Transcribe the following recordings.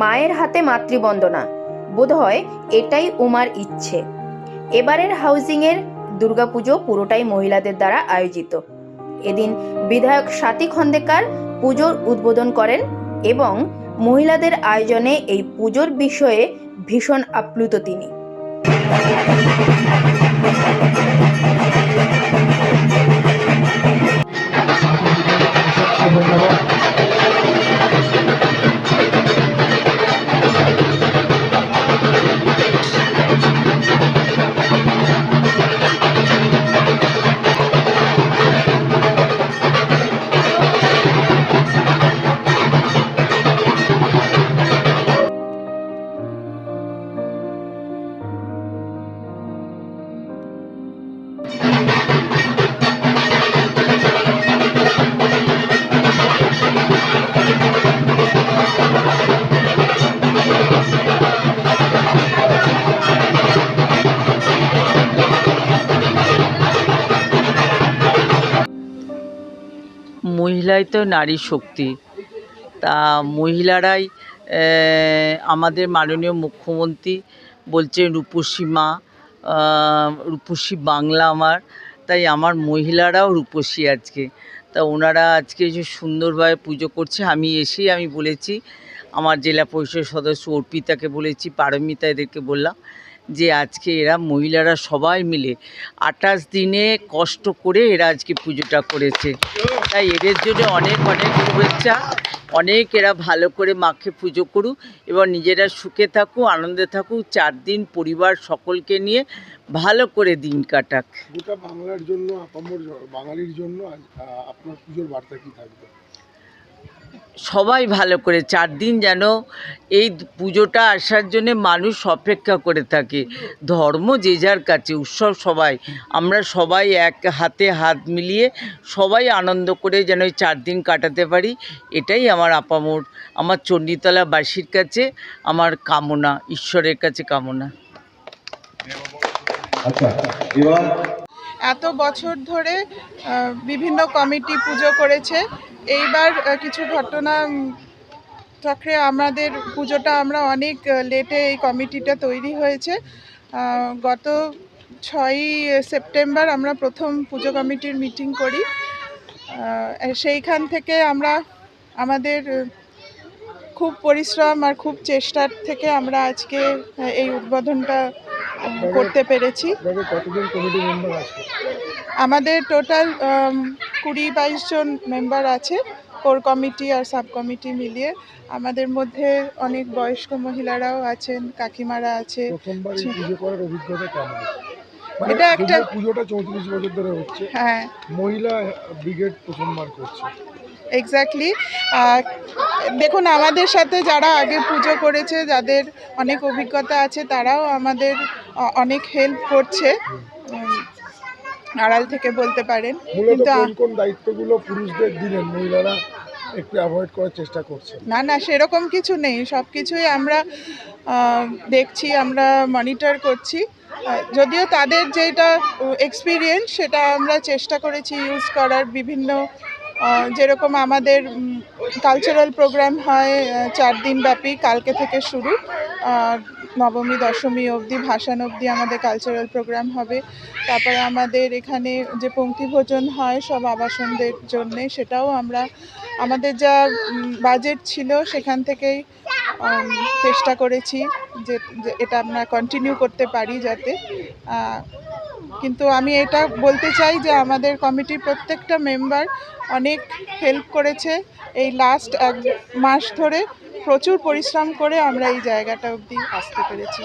মায়ের হাতে মাতৃবন্দনা। বোধহয় এটাই উমার ইচ্ছে। এবারের হাউজিংয়ের দুর্গাপুজো পুরোটাই মহিলাদের দ্বারা আয়োজিত। এদিন বিধায়ক স্বাতী খন্দেকার পুজোর উদ্বোধন করেন এবং মহিলাদের আয়োজনে এই পুজোর বিষয়ে ভীষণ আপ্লুত তিনি। মহিলাই তো নারী শক্তি। তা মহিলারাই আমাদের মাননীয় মুখ্যমন্ত্রী বলছেন রূপসী মা রূপসী বাংলা আমার, তাই আমার মহিলারাও রূপসী আজকে। তা ওনারা আজকে যে সুন্দরভাবে পুজো করছে, আমি এসেই আমি বলেছি, আমার জেলা পরিষদ সদস্য অর্পিতাকে বলেছি, পারমিতা এদেরকে বললাম যে আজকে এরা মহিলারা সবাই মিলে আঠাশ দিনে কষ্ট করে এরা আজকে পুজোটা করেছে। তাই এদের জন্য অনেক অনেক শুভেচ্ছা। অনেক এরা ভালো করে মাকে পুজো করুক এবং নিজেরা সুখে থাকুক, আনন্দে থাকুক, চার দিন পরিবার সকলকে নিয়ে ভালো করে দিন কাটাক। বাংলার জন্য বাঙালির জন্য আপনার পুজোর বার্তা কি থাকবে? সবাই ভালো করে চার দিন যেন এই পুজোটা আসার জন্যে মানুষ অপেক্ষা করে থাকে। ধর্ম যে যার কাছে উৎসব সবাই। আমরা সবাই এক হাতে হাত মিলিয়ে সবাই আনন্দ করে যেন এই চার দিন কাটাতে পারি। এটাই আমার আপামোর আমার চণ্ডীতলাবাসীর কাছে আমার কামনা ঈশ্বরের কাছে কামনা। আচ্ছা এত বছর ধরে বিভিন্ন কমিটি পুজো করেছে। এইবার কিছু ঘটনা চক্রে আমাদের পুজোটা আমরা অনেক লেটে এই কমিটিটা তৈরি হয়েছে। গত ছয়ই সেপ্টেম্বর আমরা প্রথম পুজো কমিটির মিটিং করি। সেইখান থেকে আমরা আমাদের খুব পরিশ্রম আর খুব চেষ্টার থেকে আমরা আজকে এই উদ্বোধনটা করতে পেরেছি। আমাদের টোটাল কুড়ি বাইশ জন মেম্বার আছে কোর কমিটি আর সাব কমিটি মিলিয়ে। আমাদের মধ্যে অনেক বয়স্ক মহিলারাও আছেন কাকিমারা আছে। মানে এটা একটা- পুজোটা চৌত্রিশ বছর ধরে হচ্ছে। হ্যাঁ। মহিলা ব্রিগেড প্রথমবার করছে। এক্স্যাক্টলি দেখুন আমাদের সাথে যারা আগে পুজো করেছে যাদের অনেক অভিজ্ঞতা আছে তারাও আমাদের অনেক হেল্প করছে। আড়াল থেকে বলতে পারেন। কিন্তু কোন কোন দায়িত্বগুলো পুরুষদের দিলেন? মহিলারা একটু অ্যাভয়েড করার চেষ্টা করছে। না না সেরকম কিছু নেই। সব কিছুই আমরা দেখছি আমরা মনিটর করছি। যদিও তাদের যেটা এক্সপিরিয়েন্স সেটা আমরা চেষ্টা করেছি ইউজ করার। বিভিন্ন যেরকম আমাদের কালচারাল প্রোগ্রাম হয় চার দিন ব্যাপী কালকে থেকে শুরু। আর নবমী, দশমী অবধি, ভাসান অবধি আমাদের কালচারাল প্রোগ্রাম হবে। তারপরে আমাদের এখানে যে পঙ্ক্তি ভোজন হয়, সব আবাসনদের জন্যে, সেটাও আমরা, আমাদের যা বাজেট ছিল, সেখান থেকেই চেষ্টা করেছি যে এটা আমরা কন্টিনিউ করতে পারি যাতে। কিন্তু আমি এটা বলতে চাই যে আমাদের কমিটির প্রত্যেকটা মেম্বার অনেক হেল্প করেছে। এই লাস্ট এক মাস ধরে প্রচুর পরিশ্রম করে আমরা এই জায়গাটা অবধি আসতে পেরেছি।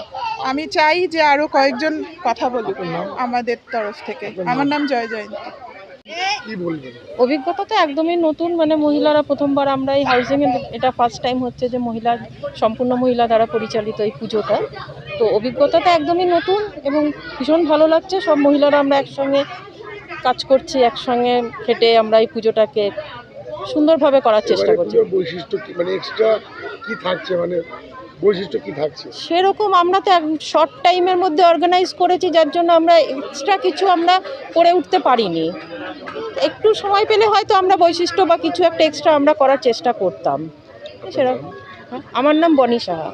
আমি চাই যে আরও কয়েকজন কথা বলুক আমাদের তরফ থেকে। আমার নাম জয় জয়ন্তী। অভিজ্ঞতা তো একদমই নতুন মানে মহিলারা প্রথমবার আমরা এই হাউজিংয়ে এটা ফার্স্ট টাইম হচ্ছে যে মহিলা সম্পূর্ণ মহিলা দ্বারা পরিচালিত এই পুজোটা। তো অভিজ্ঞতা তো একদমই নতুন এবং ভীষণ ভালো লাগছে। সব মহিলারা আমরা একসঙ্গে কাজ করছি একসঙ্গে খেটে আমরা এই পুজোটাকে সুন্দরভাবে করার চেষ্টা করছি। বৈশিষ্ট্য কি? মানে এক্সট্রা কি থাকছে? মানে বৈশিষ্ট্য কি থাকছে? সেরকম আমরা তো শর্ট টাইমের মধ্যে অর্গানাইজ করেছি যার জন্য আমরা এক্সট্রা কিছু আমরা করে উঠতে পারিনি। একটু সময় পেলে হয়তো আমরা বৈশিষ্ট্য বা কিছু একটা এক্সট্রা আমরা করার চেষ্টা করতাম। সেরকম। আমার নাম বনি সাহা।